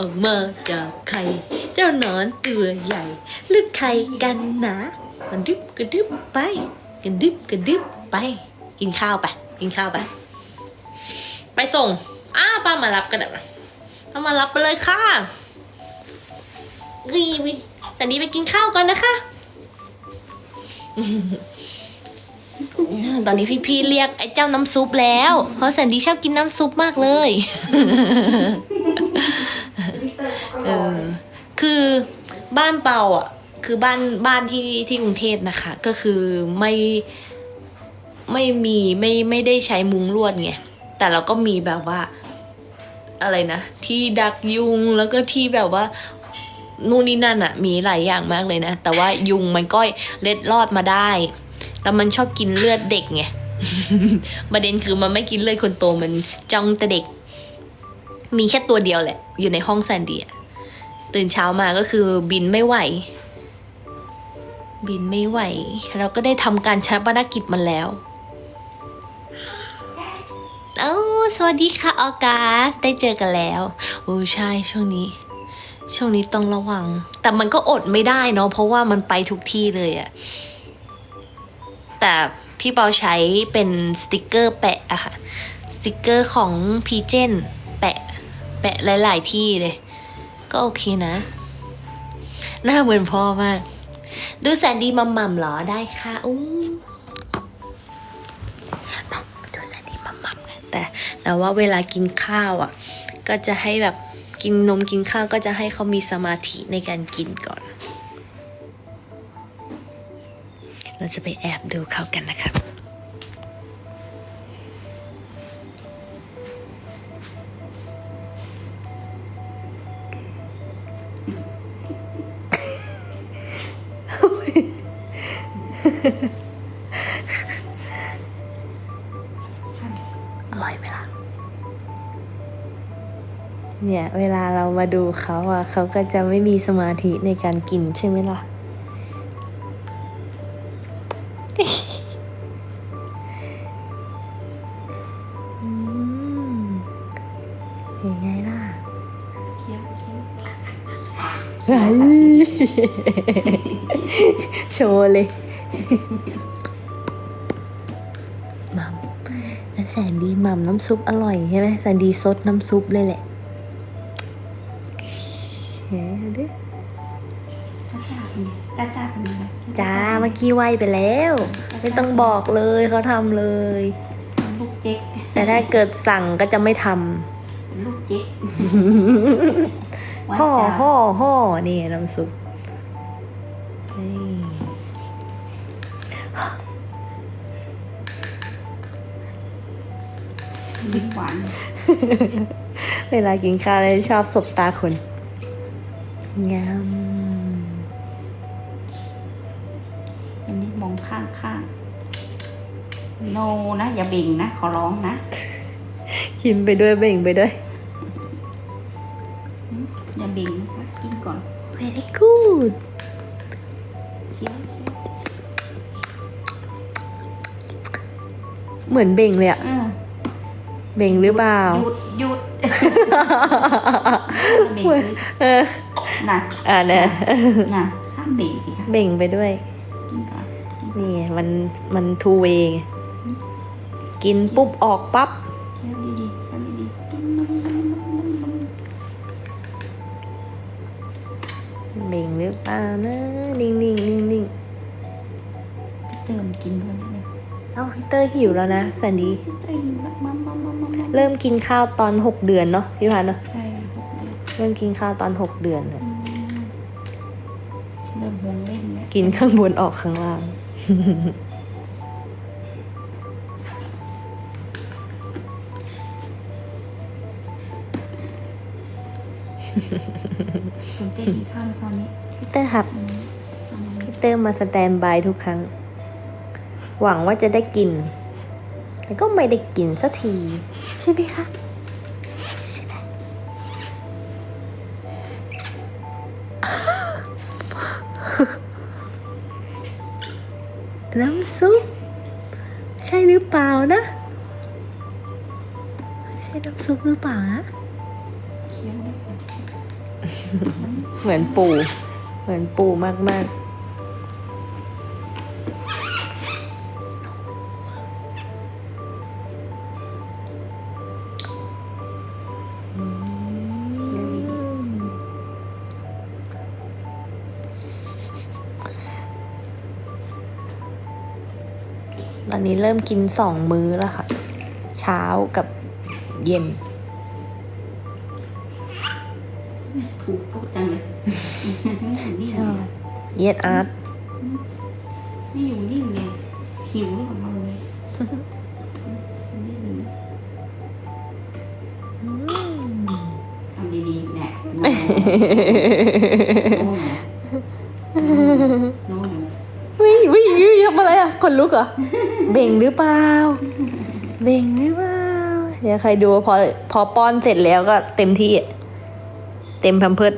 ออกมาจากไข่เจ้าหนอนตัวใหญ่หรือไข่กันนะกระดึบกระดึบไปกระดึบกระดึบไป กินข้าวไป กินข้าวไป ไปส่งอ้าป้ามารับกันเถอะป้ามารับไปเลยค่ะรีวิแต่นี้ไปกินข้าวก่อนนะคะ ตอนนี้พี่ๆเรียกไอ้เจ้าน้ำซุปแล้ว เพราะแซนดี้ชอบกินน้ำซุปมากเลย เออ คือบ้านเปาอะ คือบ้านบ้านที่ที่กรุงเทพนะคะ ก็คือไม่ไม่มีไม่ไม่ได้ใช้มุ้งลวดไง แต่เราก็มีแบบว่า อะไรนะ ที่ดักยุงแล้วก็ที่แบบว่านู่นนี่นั่นอะ มีหลายอย่างมากเลยนะ แต่ว่ายุงมันก็เล็ดลอดมาได้ แล้วมันชอบกินเลือดเด็กไงประเด็นคือมันไม่กินเลือดคนโตมันจ้องแต่เด็ก มีแค่ตัวเดียวแหละ อยู่ในห้องแซนดี้อะตื่นเช้ามาก็คือบินไม่ไหว บินไม่ไหว เราก็ได้ทำการชัปนกิจมันแล้วเอ้าสวัสดีค่ะออกัสได้เจอกันแล้วโอ้ใช่ช่วงนี้ ช่วงนี้ต้องระวัง แต่มันก็อดไม่ได้เนาะเพราะว่ามันไปทุกที่เลยอะ แต่พี่เปาใช้เป็นสติกเกอร์แปะอะค่ะ สติกเกอร์ของพีเจนแปะ แปะหลาย ๆ ที่เลย ก็โอเคนะ หน้าเหมือนพ่อมาก ดูแสนดีมัมมัมหรอได้ค่ะอู้ดูแสนดีมัมมัมกันแต่แต่ว่าเวลากินข้าวอะ ก็จะให้แบบกินนมกินข้าวก็จะให้เขามีสมาธิในการกินก่อน เราจะไปแอบดูเขากันนะครับอร่อยไหมล่ะ เนี่ย เวลาเรามาดูเขาอะเขาก็จะไม่มีสมาธิในการกินใช่ไหมล่ะ โชว์เลยมัมแล้วแสนดีมัมน้ำซุปอร่อยใช่ไหมแสนดีซดน้ำซุปเลยแหละเฮ้ยดิจ้าจ้าเป็นไงจ้าจ้าเป็นไงจ้าเมื่อกี้ไหวไปแล้ว ไม่ต้องบอกเลยเขาทำเลยลูกเจ๊กแต่ถ้าเกิดสั่งก็จะไม่ทลูกเจ๊กำห่อห่อห่อนี่น้ำซุปนี่ยิ้มหวานเวลากินข้าวเลยชอบสบตาคนงามอันนี้มองข้างข้างโนนะ อย่าเบ่งนะ ขอร้องนะ กินไปด้วยเบ่งไปด้วยอย่า เบ่งนะคะกินก่อน very good เคี้ยวเคี้ยวเหมือนเบ่งเลยอะเออเบ่งหรือเปล่า หยุดหยุดเบ่งสิเออน่ะอ่าเนี่ยน่ะห้ามเบ่งสิคะเบ่งไปด้วยกินก่อนนี่ไงมันมันทูเวงกินปุ๊บออกปั๊บ เบ่งหรือเปล่านะนิ่งนิ่งนิ่งนิ่งๆเติมกินด้วยนะเอ้าพี่เตอร์หิวแล้วนะแซนดี้เติมแล้วมัมมัมมัมมัมมัมเริ่มกินข้าวตอนหกเดือนเนาะพี่พันธุ์เนาะใช่หกเดือนเริ่มกินข้าวตอนหกเดือนน่ะเริ่มห่วงเล่นแล้ว กินข้างบนออกข้างล่าง ผมจะกินข้าวในคราวนี้พี่เตอร์ครับอืมเอามาพี่เตอร์มาสแตนบายทุกครั้ง หวังว่าจะได้กิน แต่ก็ไม่ได้กินสักที ใช่ไหมคะใช่ไหมน้ำซุปใช่หรือเปล่านะ ใช่น้ำซุปหรือเปล่านะเคี้ยวได้ค่ะ เหมือนปู่เหมือนปู่มากมากๆอืมตอนนี้เริ่มกินสองมื้อแล้วค่ะ เช้ากับเย็น ถูกพูด จังเลยชอบเย็ดอาร์ตไม่อยู่นิ่งเลยหิวออกมาเลยไม่หิวทำดีๆแหละโน่โน่โน่วิวิวิทำอะไรอะคนลุกเหรอ เบ่งหรือเปล่า เบ่งหรือเปล่า เดี๋ยวใครดูพอพอป้อนเสร็จแล้วก็เต็มที่อะเต็มแพมเพิร์ด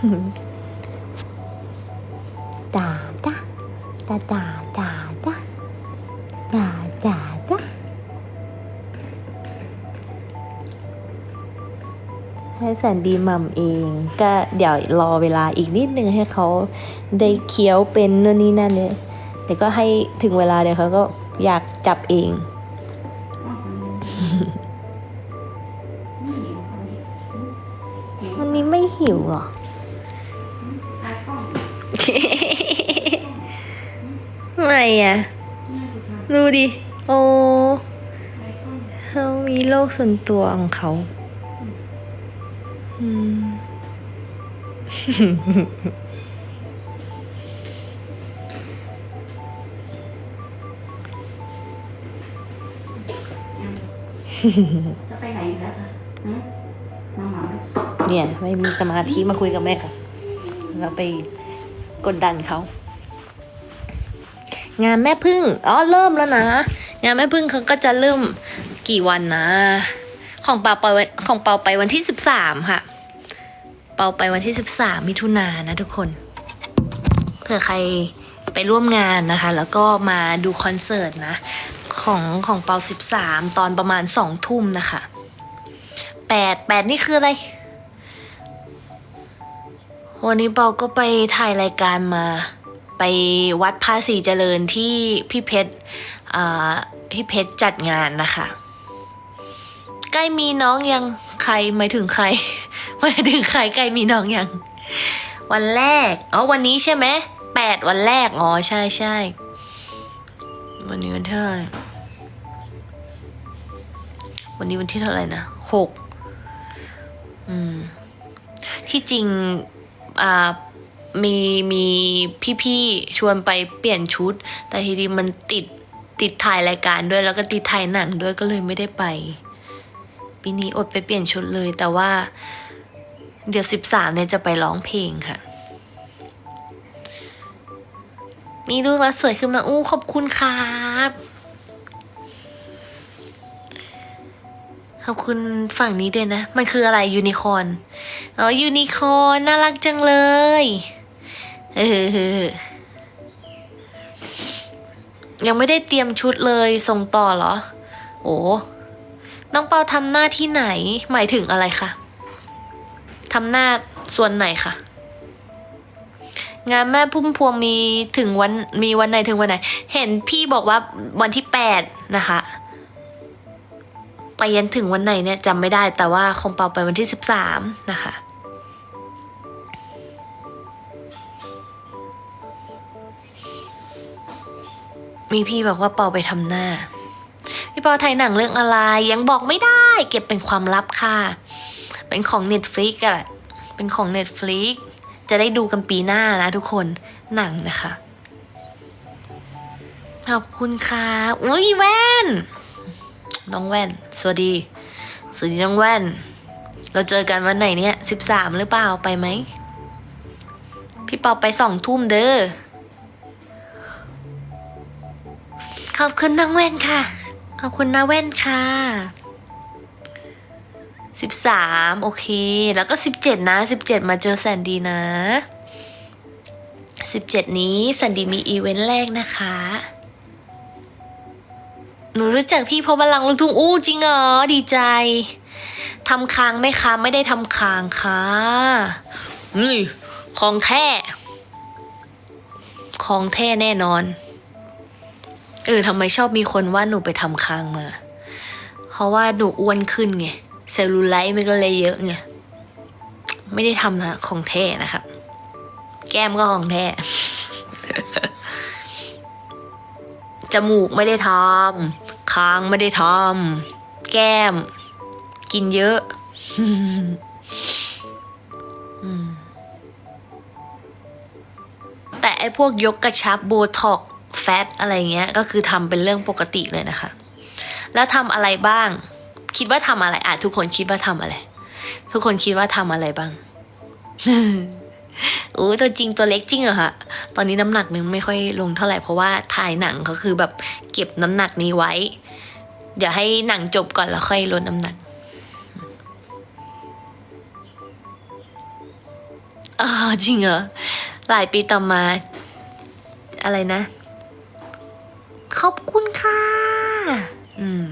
จ๋าจ้าจ๋าจ๋าจ๋าจ้าจ๋าจ๋าจ้าให้แสนดีมัมเอง ก็เดี๋ยวรอเวลาอีกนิดนึงให้เขาได้เคี้ยวเป็นนู่นนี่นั่นเลยเดี๋ยวก็ให้ถึงเวลาเดี๋ยวเขาก็อยากจับเองวันนี้ไม่หิวหรอ ไม่อะดูดิ โอ้เขามีโลกส่วนตัวของเขา อืมจะไปไหนอีกแล้วคะฮะมาหมาไหมเนี่ย ไม่มีสมาธิมาคุยกับแม่ค่ะเราไปกดดันเขา งานแม่พึ่งอ๋อเริ่มแล้วนะ งานแม่พึ่งเขาก็จะเริ่มกี่วันนะ ของเปาไปของเปาไปวันที่สิบสามค่ะ เปาไปวันที่สิบสามมิถุนายนนะทุกคนเผื่อใครไปร่วมงานนะคะ แล้วก็มาดูคอนเสิร์ตนะ ของของเปาสิบสามตอนประมาณสองทุ่มนะคะแปดแปดนี่คืออะไรวันนี้เปาก็ไปถ่ายรายการมา ไปวัดภาษีเจริญที่พี่เพชรพี่เพชรจัดงานนะคะ ใกล้มีน้องยังใครหมายถึงใครหมายถึงใครใกล้มีน้องยัง วันแรกอ๋อวันนี้ใช่ไหมแปดวันแรกอ๋อใช่ใช่วันนี้วันที่เท่าไหร่วันนี้วันที่เท่าไหร่นะหกอืมที่จริงอ่า มีมีพี่ๆชวนไปเปลี่ยนชุด แต่ทีนี้มันติดติดถ่ายรายการด้วยแล้วก็ติดถ่ายหนังด้วยก็เลยไม่ได้ไปปีนี้อดไปเปลี่ยนชุดเลย แต่ว่า เดี๋ยวสิบสามเนี่ยจะไปร้องเพลงค่ะ มีลูกแล้วสวยขึ้นมาอู้ขอบคุณครับขอบคุณฝั่งนี้ด้วยนะ มันคืออะไรยูนิคอร์นอ๋อ ยูนิคอร์นน่ารักจังเลย เออยังไม่ได้เตรียมชุดเลยส่งต่อเหรอ โอ้น้องเปาทำหน้าที่ไหน หมายถึงอะไรคะทำหน้าส่วนไหนคะงานแม่พุ่มพวงมีถึงวันมีวันไหนถึงวันไหน เห็นพี่บอกว่าวันที่แปดนะคะ ไปยันถึงวันไหนเนี่ยจำไม่ได้แต่ว่าคงเปาไปวันที่สิบสามนะคะ มีพี่บอกว่าปาไปทำหน้า พี่ปาถ่ายหนังเรื่องอะไร ยังบอกไม่ได้ เก็บเป็นความลับค่ะ เป็นของ Netflix อะแหละเป็นของ Netflix จะได้ดูกันปีหน้านะทุกคนหนังนะคะ ขอบคุณค่ะ อุ้ยแว่น น้องแว่น สวัสดี สวัสดีน้องแว่น เราเจอกันวันไหนเนี่ยสิบสามหรือเปล่าไปไหม พี่ปาไปสองทุ่มเด้อ ขอบคุณน้องแว่นค่ะ ขอบคุณน้าแว่นค่ะสิบสามโอเค แล้วก็สิบเจ็ดนะสิบเจ็ดมาเจอแสนดีนะสิบเจ็ดนี้แสนดีมีอีเวนต์แรกนะคะ หนูรู้จักพี่เพราะบัลลังก์ลูกทุ่งอู้จริงเหรอดีใจทำคางไหมคะไม่ได้ทำคางค่ะนี่ของแท้ของแท้แน่นอน เออทำไมชอบมีคนว่าหนูไปทำคางมา เพราะว่าหนูอ้วนขึ้นไงเซลลูไลท์มันก็เลยเยอะไงไม่ได้ทำนะของแท้นะครับ แก้มก็ของแท้จมูกไม่ได้ทำคางไม่ได้ทำแก้ม กินเยอะแต่ไอ้พวกยกกระชับโบท็อก แฟตอะไรเงี้ย ก็คือทำเป็นเรื่องปกติเลยนะคะ แล้วทำอะไรบ้าง คิดว่าทำอะไรอะทุกคนคิดว่าทำอะไร ทุกคนคิดว่าทำอะไรบ้างโอ้ตัวจริงตัวเล็กจริงเหรอคะตอนนี้น้ำหนักมันไม่ค่อยลงเท่าไหร่เพราะว่าถ่ายหนังก็คือแบบเก็บน้ำหนักนี้ไว้ เดี๋ยวให้หนังจบก่อนแล้วค่อยลดน้ำหนักอ๋อจริงเหรอหลายปีต่อมา อะไรนะ ขอบคุณค่ะ อืม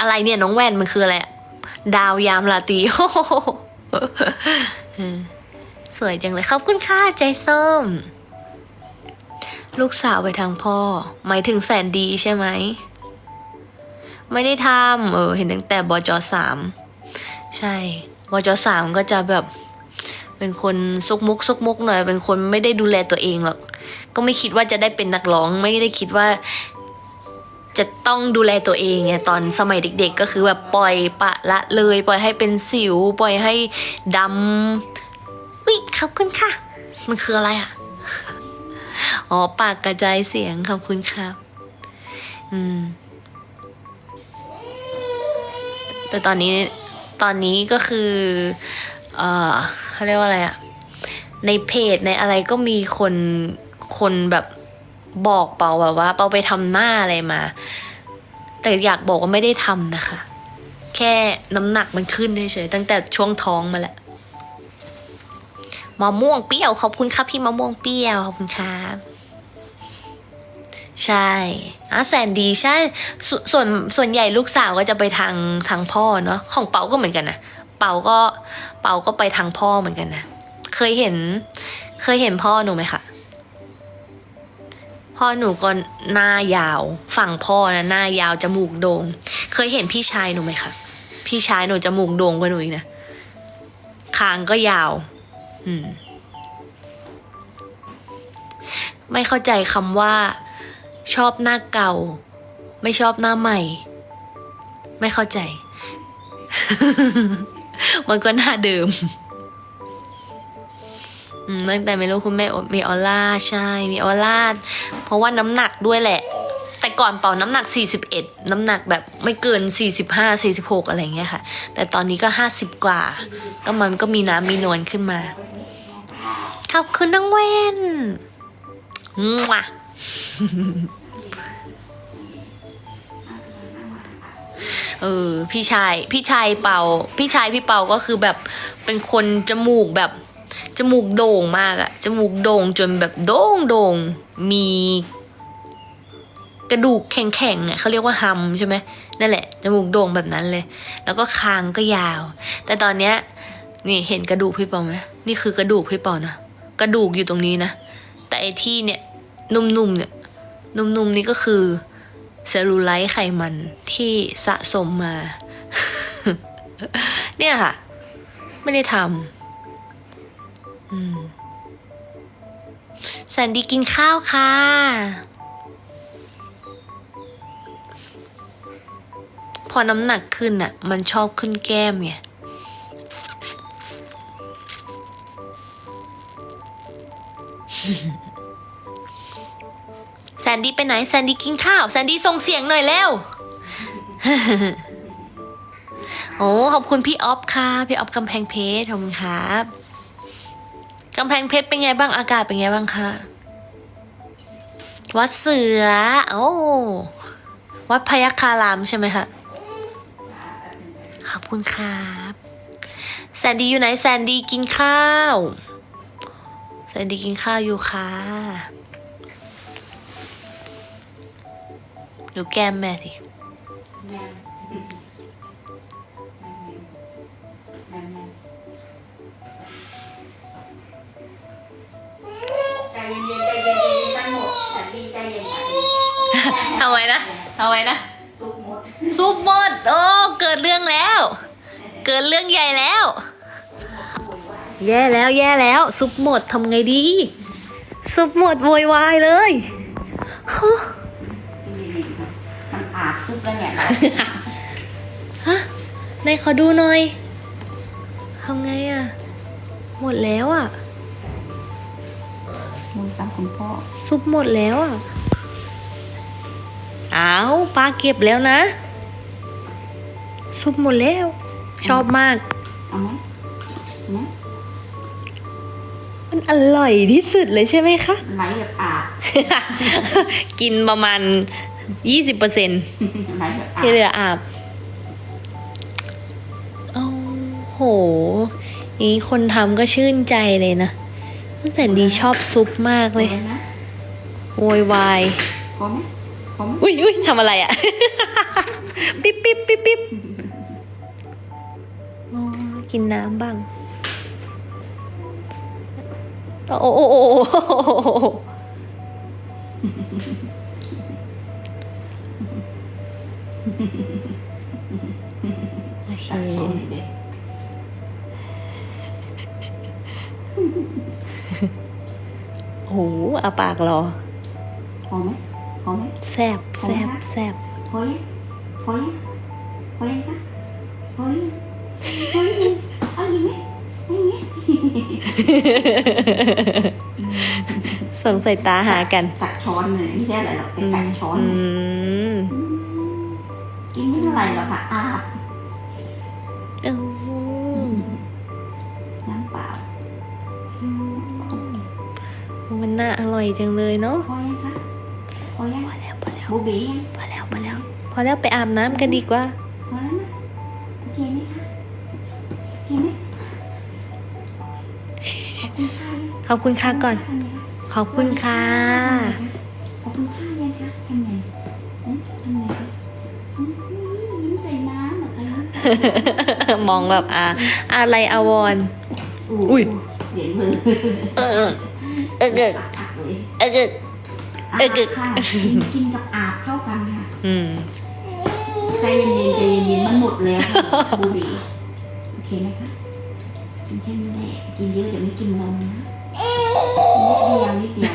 อะไรเนี่ยน้องแว่นมันคืออะไรดาวยามลาตีสวยจังเลยขอบคุณค่ะใจส้ม ลูกสาวไปทางพ่อ หมายถึงแสนดีใช่ไหม ไม่ได้ทำเออ เห็นตั้งแต่บจสามใช่บจสามก็จะแบบ เป็นคนซุกมุกซุกมุกหน่อย เป็นคนไม่ได้ดูแลตัวเองหรอก ก็ไม่คิดว่าจะได้เป็นนักร้อง ไม่ได้คิดว่า จะต้องดูแลตัวเองไงตอนสมัยเด็ก ๆ ก็คือแบบปล่อยปะละเลย ปล่อยให้เป็นสิว ปล่อยให้ดำวิขอบคุณค่ะ มันคืออะไรอะอ๋อปากกระจายเสียงขอบคุณครับ อืม แต่ตอนนี้ตอนนี้ก็คือ เอ่อเขาเรียกว่าอะไรอะในเพจในอะไรก็มีคน คนแบบบอกเปาแบบว่าเปาไปทำหน้าอะไรมา แต่อยากบอกว่าไม่ได้ทำนะคะ แค่น้ำหนักมันขึ้นเฉยๆตั้งแต่ช่วงท้องมาแหละมะม่วงเปรี้ยวขอบคุณครับพี่มะม่วงเปรี้ยวขอบคุณครับใช่อะแสนดีใช่สส่วนส่วนใหญ่ลูกสาวก็จะไปทางทางพ่อเนาะของเปาก็เหมือนกันนะเปาก็เปาก็ไปทางพ่อเหมือนกันนะเคยเห็น เคยเห็นพ่อหนูไหมคะ พ่อหนูก็หน้ายาว ฝั่งพ่อนะหน้ายาวจมูกโด่งเคยเห็นพี่ชายหนูไหมคะพี่ชายหนูจมูกโด่งกว่าหนูอีกนะคางก็ยาว อืม ไม่เข้าใจคำว่า ชอบหน้าเก่า ไม่ชอบหน้าใหม่ ไม่เข้าใจ มันก็หน้าเดิม ตั้งแต่ไม่รู้คุณแม่มีออร่าใช่ มีออร่าเพราะว่าน้ำหนักด้วยแหละ แต่ก่อนเป่าน้ำหนัก 41 น้ำหนักแบบไม่เกิน 45 46 อะไรเงี้ยค่ะ แต่ตอนนี้ก็ 50 กว่า ก็มันก็มีน้ำมีนวลขึ้นมา ขอบคุณน้องเวนมั่วเออพี่ชายพี่ชายเป่า พี่ชายพี่เป่าก็คือแบบเป็นคนจมูกแบบ จมูกโด่งมากอะจมูกโด่งจนแบบโด่งโด่งมี กระดูกแข็งๆอะเขาเรียกว่าฮัมใช่ไหมนั่นแหละจมูกโด่งแบบนั้นเลย แล้วก็คางก็ยาว แต่ตอนเนี้ยนี่เห็นกระดูกพี่ปาไหมนี่คือกระดูกพี่ปานะกระดูกอยู่ตรงนี้นะแต่ไอที่เนี่ยนุ่มๆเนี่ยนุ่มๆนี่ก็คือเซลลูไลท์ไขมันที่สะสมมา เนี่ยค่ะ ไม่ได้ทำ แสนดีกินข้าวค่ะ พอน้ำหนักขึ้นอะ มันชอบขึ้นแก้มไงแซนดี้ไปไหนแซนดี้กินข้าวแซนดี้ส่งเสียงหน่อยแล้ว โอ้ขอบคุณพี่ออฟค่ะ พี่ออฟกำแพงเพชรขอบคุณครับ กำแพงเพชรเป็นไงบ้างอากาศเป็นไงบ้างคะวัดเสือ โอ้วัดพยัคฆารามใช่ไหมคะขอบคุณครับแซนดี้อยู่ไหนแซนดี้กินข้าวแซนดี้กินข้าวอยู่ค่ะดูแก้มแม่สิ เย็นใจเย็นๆทั้งหมดแดีใจเย็นๆเอาไว้นะเอาไว้นะซุปหมดซุปหมดโอ้เกิดเรื่องแล้ว เกิดเรื่องใหญ่แล้ว แย่แล้วแย่แล้ว ซุปหมดทำไงดี ซุปหมดโวยวายเลยฮะมัอาซุปแล้วเนี่ยฮะไหนขอดูหน่อยทำไงอะ หมดแล้วอะ มือตามคุณพ่อ ซุปหมดแล้วอะอ้าวป้าเก็บแล้วนะ ซุปหมดแล้ว ชอบมากเอาไหมเอาไหมมันอร่อยที่สุดเลยใช่ไหมคะไหลแบบอาบกินประมาณยี่สิบเปอร์เซ็นไหลแบบอาที่บเหลืออาบโอ้โหอย่างนี้คนทำก็ชื่นใจเลยนะ แสนดีชอบซุปมากเลยพอไหมนะโวยวายพอไหมพอไหมอุ้ยอุ้ยทำอะไรอะปิ๊บปิ๊บปิ๊บปิ๊บอ๋อกินน้ำบ้าง โอ้โอ้โอ้โอ้โอ้โอเค ตักช้อนหน่อยเด็ก โอ้โหอาปากรอ พอไหมพอไหมแซบแซบแซบพอยังพอยังพอยังคะพอยังพอยังเอาอีกไหมเอาอีกไหมส่งสายตาหากัน ตักช้อนเลยไม่ใช่อะไรหรอกแต่ตักช้อนอืมกินไม่เท่าไหร่หรอกค่ะอา นน่าอร่อยจังเลยเนาะพอยังคะพอยังพอแล้วพอแล้วบูบียังพอแล้วพอแล้วพอแล้วไปอาบน้ำกันดีกว่าพอแล้วนะโอเคไหมคะโอเคไหมขอบคุณค่ะขอบคุณค่ะก่อนทำไงคะขอบคุณค่ะขอบคุณค่ะยังคะทำไงอืมทำไงคะอืมยิ้มใส่น้ำเหรอคะมองแบบอาอะไรอาวรณ์อุ้ยเสียงมือเออเออ เอออักเลยเออเอออาเออบค่ะกินกินกับอาบเข้ากันค่ะอืมใจเย็นๆใจเย็นๆมันหมดแล้วค่ะบูบีโอเคไหมคะกินแค่นี้แหละกินเยอะเดี๋ยวไม่กินนมนะนิดเดียวนิดเดียว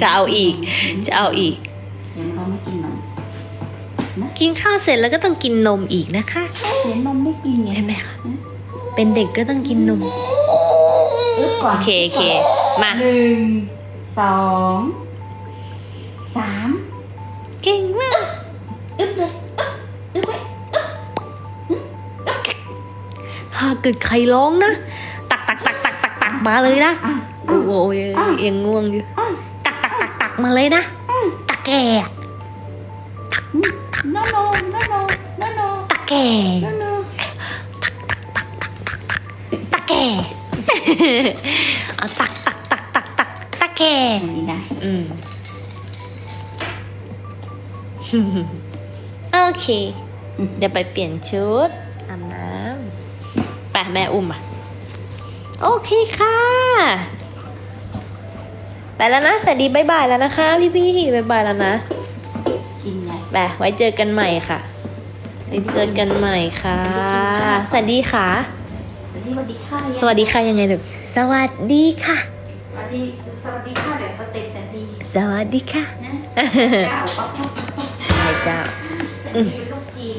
จะเอาอีก จะเอาอีกเดี๋ยวเราไม่กินนมกินข้าวเสร็จแล้วก็ต้องกินนมอีกนะคะเดี๋ยวนมไม่กินไงใช่ไหมคะเป็นเด็กก็ต้องกินนมอึ๊บก่อนโอเค โอเค มาหนึ่ง สองสามเก่งมากอึ๊บเลยอึ๊บไว้ถ้าเกิดใครร้องนะ ตักตักตักตักตักตักมาเลยนะอะโอ้โหยังง่วงอยู่อะตักตักตักตักมาเลยนะตักแก่โนโนโนโนโนโนตักแก่โนโนตักแก่เอาตักตักตักตักตักตัก แก่อย่างนี้ได้อืม โอเค เดี๋ยวไปเปลี่ยนชุดอาบน้ำไปแม่อุ้มอะ โอเคค่ะ ไปแล้วนะสวัสดีบายบายแล้วนะคะ พี่พี่ๆบายบายแล้วนะกินไงไปไว้เจอกันใหม่ค่ะไว้เจอกันใหม่ค่ะสวัสดีค่ะ สวัสดีสวัสดีค่ะ สวัสดีค่ะยังไงลูกสวัสดีค่ะส วัสดีสวัสดีค่ะแบบสเต็ปแต่ดีสวัสดีค่ะนะก้าวป๊อกป๊อกป๊อกป๊อกใช่เจ้าแต่ดีเป็นลูกจีน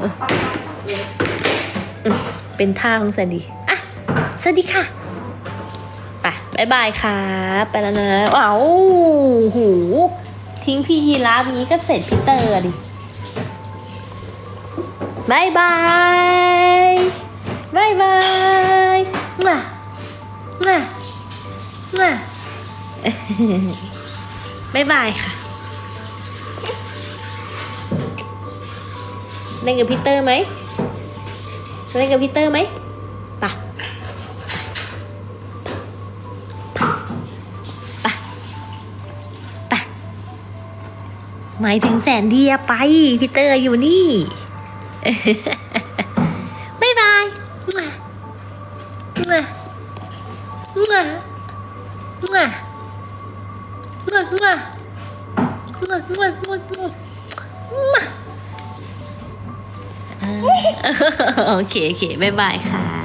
ป๊อกป๊อกป๊อกป๊อกเลยเป็นท่าของแซนดี้อะสวัสดีค่ะไปบายบายค่ะไปแล้วนะว้าวหูทิ้งพี่ยีราฟนี้ก็เสร็จพี่เตอร์ดิบายบายบายบายมามา มาบายบายค่ะ เล่นกับพีเตอร์ไหมเล่นกับพีเตอร์ไหมปะปะปะหมายถึงแสนดีอะไปพีเตอร์อยู่นี่ เคโอเคบ๊ายบายค่ะ